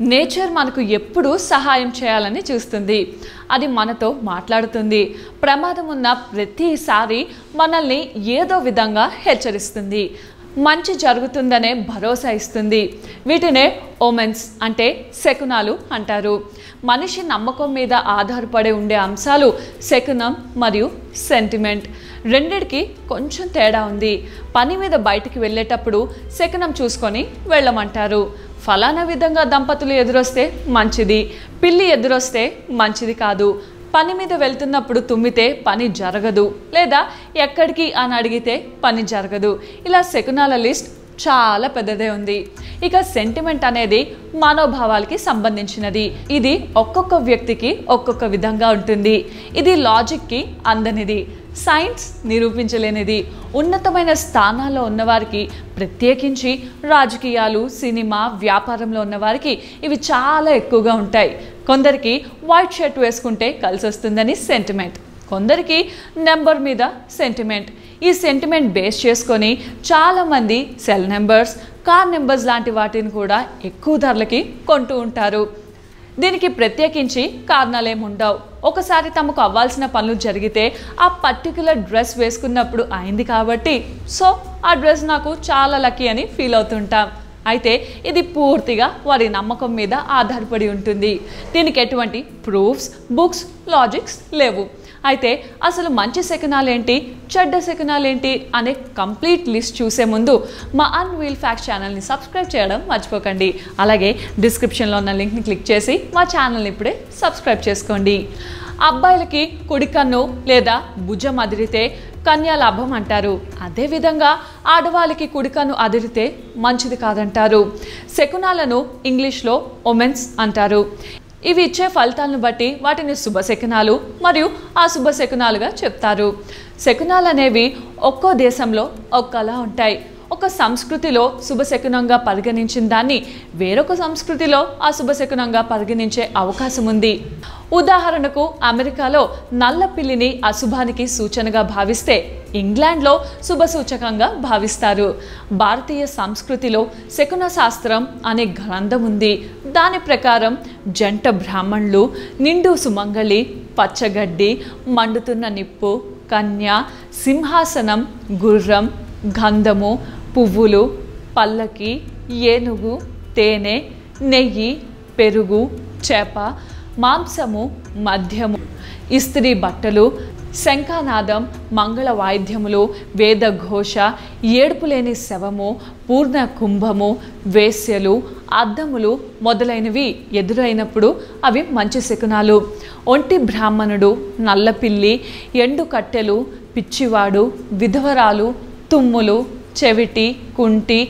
Nature మనకు ఎప్పుడూ సహాయం చేయాలని చూస్తుంది. అది మనతో మాట్లాడుతుంది. ప్రమాదం ఉన్న ప్రతిసారి మనల్ని ఏదో విధంగా హెచ్చరిస్తుంది. మంచి జరుగుతుందనే భరోసా ఇస్తుంది. వీటినే ఓమెన్స్ అంటే శకునాలు అంటారు. మనిషి నమ్మకం మీద ఆధారపడి ఉండే అంశాలు శకునం మరియు సెంటిమెంట్ రెండిటికి కొంచెం తేడా ఉంది. పని మీద బయటికి వెళ్ళేటప్పుడు శకునం చూసుకొని వెళ్ళమంటారు. ఫలానా విధంగా దంపతులు ఎదురొస్తే మంచిది పిల్లి ఎదురొస్తే మంచిది కాదు. పని మీద వెళ్తున్నప్పుడు తుమ్మితే పని జరగదు లేదా ఎక్కడికి అని అడిగితే పని జరగదు. ఇలా శకునాల లిస్ట్ చాలా పెద్దదే ఉంది. ఇక సెంటిమెంట్ అనేది మనోభావాలకి సంబంధించినది. ఇది ఒక్కొక్క వ్యక్తికి ఒక్కొక్క విధంగా ఉంటుంది. ఇది లాజిక్కి అందనిది. సైన్స్ నిరూపించలేనిది. ఉన్నతమైన స్థానాల్లో ఉన్నవారికి ప్రత్యేకించి రాజకీయాలు సినిమా వ్యాపారంలో ఉన్నవారికి ఇవి చాలా ఎక్కువగా ఉంటాయి. కొందరికి వైట్ షర్ట్ వేసుకుంటే కలిసి వస్తుందని సెంటిమెంట్ కొందరికి నెంబర్ మీద సెంటిమెంట్. ఈ సెంటిమెంట్ బేస్ చేసుకొని చాలామంది సెల్ నెంబర్స్ కార్ నెంబర్స్ లాంటి వాటిని కూడా ఎక్కువ ధరలకి కొంటూ ఉంటారు. దీనికి ప్రత్యేకించి కారణాలు ఏమి ఉండవు ఒకసారి తమకు అవ్వాల్సిన పనులు జరిగితే ఆ పర్టికులర్ డ్రెస్ వేసుకున్నప్పుడు అయింది కాబట్టి సో ఆ డ్రెస్ నాకు చాలా లక్కీ అని ఫీల్ అవుతుంటాం. అయితే ఇది పూర్తిగా వారి నమ్మకం మీద ఆధారపడి ఉంటుంది. దీనికి ఎటువంటి ప్రూఫ్స్ బుక్స్ లాజిక్స్ లేవు. అయితే అసలు మంచి శకునాలు ఏంటి చెడ్డ శకునాలు ఏంటి అనే కంప్లీట్ లిస్ట్ చూసే ముందు మా అన్వీల్ ఫ్యాక్ట్ ఛానల్ని సబ్స్క్రైబ్ చేయడం మర్చిపోకండి. అలాగే డిస్క్రిప్షన్లో ఉన్న లింక్ని క్లిక్ చేసి మా ఛానల్ని ఇప్పుడే సబ్స్క్రైబ్ చేసుకోండి. అబ్బాయిలకి కుడి కన్ను లేదా భుజం అదిరితే కన్యాలాభం అంటారు. అదేవిధంగా ఆడవాళ్ళకి కుడికను అదిరితే మంచిది కాదంటారు. శకునాలను ఇంగ్లీష్లో ఒమెన్స్ అంటారు. ఇవి ఇచ్చే ఫలితాలను బట్టి వాటిని శుభశకునాలు మరియు అశుభశకునాలుగా చెప్తారు. శకునాలు అనేవి ఒక్కో దేశంలో ఒక్కలా ఉంటాయి. ఒక సంస్కృతిలో శుభశకునంగా పరిగణించిన దాన్ని వేరొక సంస్కృతిలో అశుభశకునంగా పరిగణించే అవకాశం ఉంది. ఉదాహరణకు అమెరికాలో నల్ల పిల్లిని అశుభానికి సూచనగా భావిస్తే ఇంగ్లాండ్లో శుభసూచకంగా భావిస్తారు. భారతీయ సంస్కృతిలో శకున శాస్త్రం అనే గ్రంథం ఉంది. దాని ప్రకారం జంట బ్రాహ్మణులు నిండు సుమంగళి పచ్చగడ్డి మండుతున్న నిప్పు కన్య సింహాసనం గుర్రం గంధము పువ్వులు పల్లకి ఏనుగు తేనె నెయ్యి పెరుగు చేప మాంసము మద్యము. ఇస్త్రీ బట్టలు శంఖానాదం మంగళ వాయిద్యములు వేదఘోష ఏడుపులేని శవము పూర్ణ కుంభము వేశ్యలు అద్దములు మొదలైనవి ఎదురైనప్పుడు అవి మంచి శకునాలు. ఒంటి బ్రాహ్మణుడు నల్లపిల్లి ఎండు కట్టెలు పిచ్చివాడు విధవరాలు తుమ్ములు చెవిటి కుంటి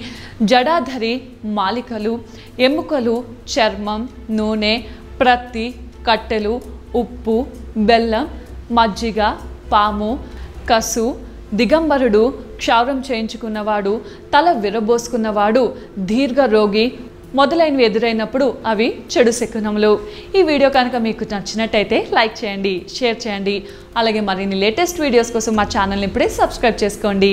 జడాధరి మాలికలు ఎముకలు చర్మం నూనె ప్రత్తి కట్టెలు ఉప్పు బెల్లం మజ్జిగ పాము కసు దిగంబరుడు క్షౌరం చేయించుకున్నవాడు తల విరబోసుకున్నవాడు దీర్ఘరోగి మొదలైనవి ఎదురైనప్పుడు అవి చెడు శకునములు. ఈ వీడియో కనుక మీకు నచ్చినట్టయితే లైక్ చేయండి షేర్ చేయండి. అలాగే మరిన్ని లేటెస్ట్ వీడియోస్ కోసం మా ఛానల్ని ఇప్పుడే సబ్స్క్రైబ్ చేసుకోండి.